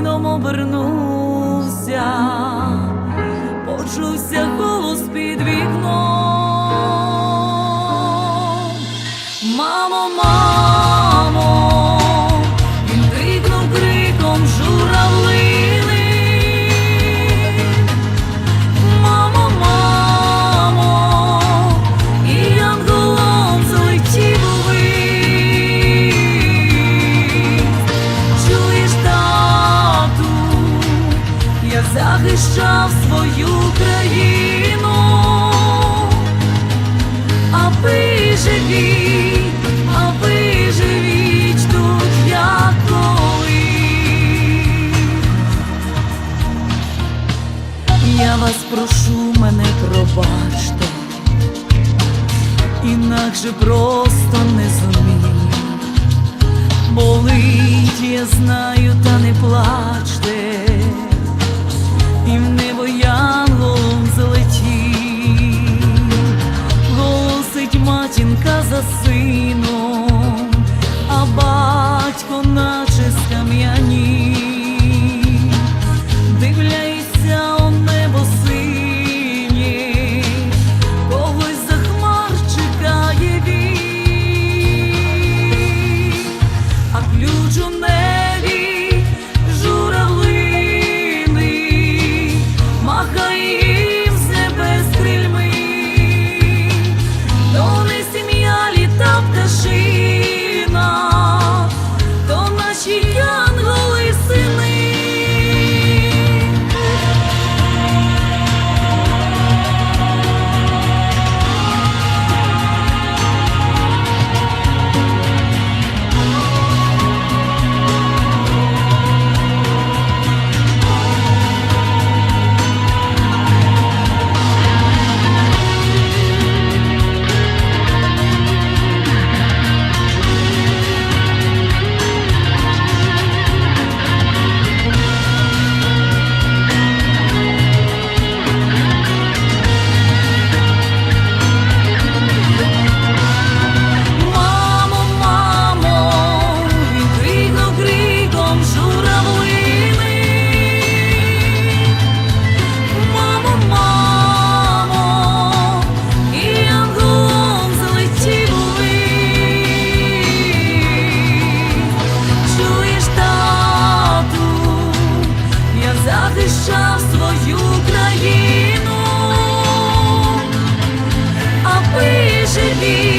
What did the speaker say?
сином обернувся, почувся захищав свою країну, а ви а ви тут, як. Я вас прошу, мене пробачте, інакше просто не зумію. Болить, я знаю, та не плачте, і в небо залетів, голосить матінка за сином, країну а ви живі,